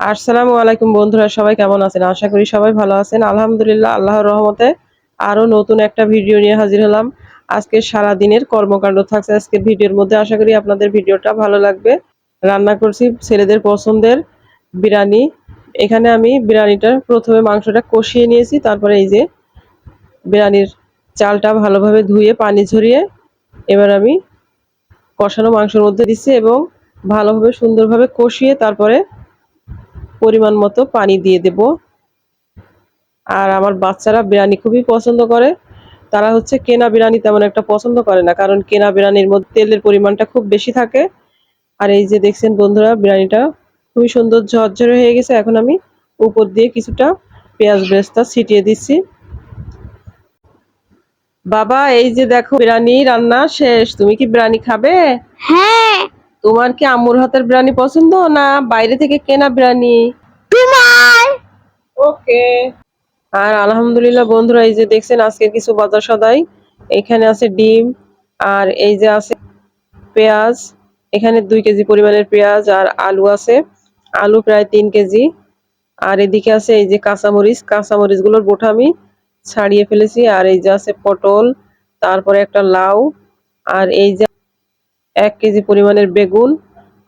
আসসালামু আলাইকুম বন্ধুরা, সবাই কেমন আছেন? আশা করি সবাই ভালো আছেন। আলহামদুলিল্লাহ, আল্লাহর রহমতে আরও নতুন একটা ভিডিও নিয়ে হাজির হলাম। আজকে সারা দিনের কর্মকাণ্ড থাকছে আজকের ভিডিওর মধ্যে। আশা করি আপনাদের ভিডিওটা ভালো লাগবে। রান্না করছি ছেলেদের পছন্দের বিরিয়ানি। এখানে আমি বিরিয়ানিটা প্রথমে মাংসটা কষিয়ে নিয়েছি, তারপরে এই যে বিরিয়ানির চালটা ভালোভাবে ধুয়ে, পানি ঝরিয়ে এবার আমি কষানো মাংসের মধ্যে দিচ্ছি এবং ভালোভাবে সুন্দরভাবে কষিয়ে তারপরে পরিমাণ মতো পানি দিয়ে দেব। আর আমার বাচ্চারা বিরিয়ানি খুবই পছন্দ করে। তারা হচ্ছে কেনা বিরিয়ানি তেমন একটা পছন্দ করে না, কারণ কেনা বিরিয়ানির মধ্যে তেলের পরিমাণটা খুব বেশি থাকে। আর এই যে দেখছেন বন্ধুরা, বিরিয়ানিটা খুবই সুন্দর ঝরঝরে হয়ে গেছে। এখন আমি উপর দিয়ে কিছুটা পেঁয়াজ বেরেস্তা ছিটিয়ে দিচ্ছি। বাবা, এই যে দেখো, বিরিয়ানি রান্না শেষ। তুমি কি বিরিয়ানি খাবে? হ্যাঁ। তোমার কি আম্মুর হাতের বিরিয়ানি পছন্দ না বাইরে থেকে কেনা বিরিয়ানি? তোমার। ওকে। আর আলহামদুলিল্লাহ বন্ধুরা এই যে দেখছেন আজকে কিছু বাজার সদাই। এখানে আছে ডিম আর এই যে আছে পেঁয়াজ এখানে দুই কেজি পরিমাণের পেঁয়াজ আর আলু আছে। আলু প্রায় তিন কেজি। আর এদিকে আছে এই যে কাঁচামরিচ কাঁচামরিচগুলোর বোটা আমি ছাড়িয়ে ফেলেছি। আর এই যে আছে পটল তারপরে একটা লাউ আর এই যে এক কেজি পরিমাণের বেগুন।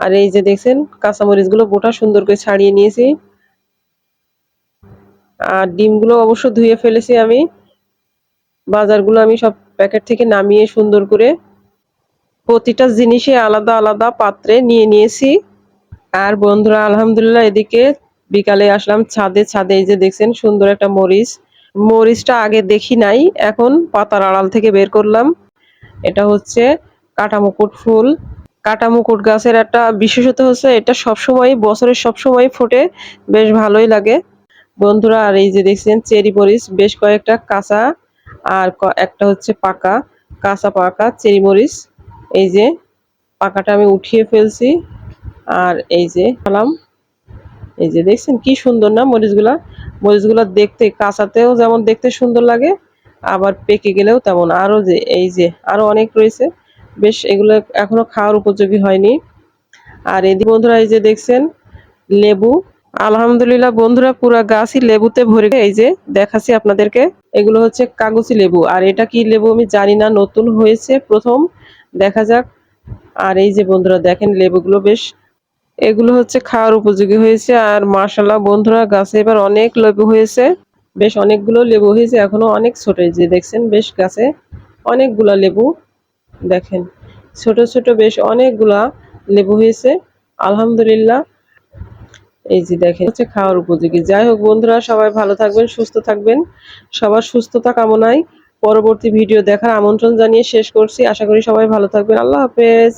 আর এই যে দেখছেন কাঁচামরিচগুলো বোটা সুন্দর করে ছাড়িয়ে নিয়েছি। আর ডিমগুলো অবশ্য ধুয়ে ফেলেছি আমি। বাজারগুলো আমি সব প্যাকেট থেকে নামিয়ে সুন্দর করে প্রতিটা জিনিসে আলাদা আলাদা পাত্রে নিয়ে নিয়েছি। আর বন্ধুরা, আলহামদুলিল্লাহ এদিকে বিকালে আসলাম ছাদে। ছাদে এই যে দেখছেন, সুন্দর একটা মরিচ। মরিচটা আগে দেখি নাই, এখন পাতার আড়াল থেকে বের করলাম। এটা হচ্ছে কাটা মুকুট ফুল কাটা মুকুট গাছের একটা বিশেষত হচ্ছে এটা সবসময় বছরের সবসময় ফোটে, বেশ ভালোই লাগে। বন্ধুরা, আর এই যে দেখছেন, চেরি মরিচ, বেশ কয়েকটা কাঁচা আর একটা হচ্ছে পাকা, কাঁচা পাকা চেরি মরিচ। এই যে পাকাটা আমি উঠিয়ে ফেলছি, আর এই যে খালাম এই যে দেখছেন, কি সুন্দর না মরিচগুলা? মরিচগুলা দেখতে, কাঁচাতেও যেমন দেখতে সুন্দর লাগে, আবার পেকে গেলেও তেমন। আরও যে, এই যে আরও অনেক রয়েছে। বেশ, এগুলো এখনও খাওয়ার উপযোগী হয়নি। আর এদিকে বন্ধুরা, এই যে দেখছেন, লেবু। আলহামদুলিল্লাহ বন্ধুরা, পুরা গাছই লেবুতে ভরে এই যে দেখাচ্ছি আপনাদেরকে, এগুলো হচ্ছে কাগজি লেবু। আর এটা কি লেবু আমি জানি না, নতুন হয়েছে প্রথম। দেখা যাক। আর এই যে বন্ধুরা, দেখেন লেবুগুলো বেশ, এগুলো হচ্ছে খাওয়ার উপযোগী হয়েছে। আর মাশাল্লাহ বন্ধুরা, গাছে এবার অনেক লেবু হয়েছে। বেশ অনেকগুলো লেবু হয়েছে, এখনও অনেক ছোট। যে দেখছেন, বেশ গাছে অনেকগুলো লেবু। দেখেন, ছোট ছোট বেশ অনেকগুলা লেবু হয়েছে। আলহামদুলিল্লাহ। এই যে দেখেন, হচ্ছে খাওয়ার উপযোগী। যাই হোক, বন্ধুরা, সবাই ভালো থাকবেন, সুস্থ থাকবেন। সবার সুস্থতা কামনায় পরবর্তী ভিডিও দেখার আমন্ত্রণ জানিয়ে শেষ করছি। আশা করি সবাই ভালো থাকবেন। আল্লাহ হাফেজ।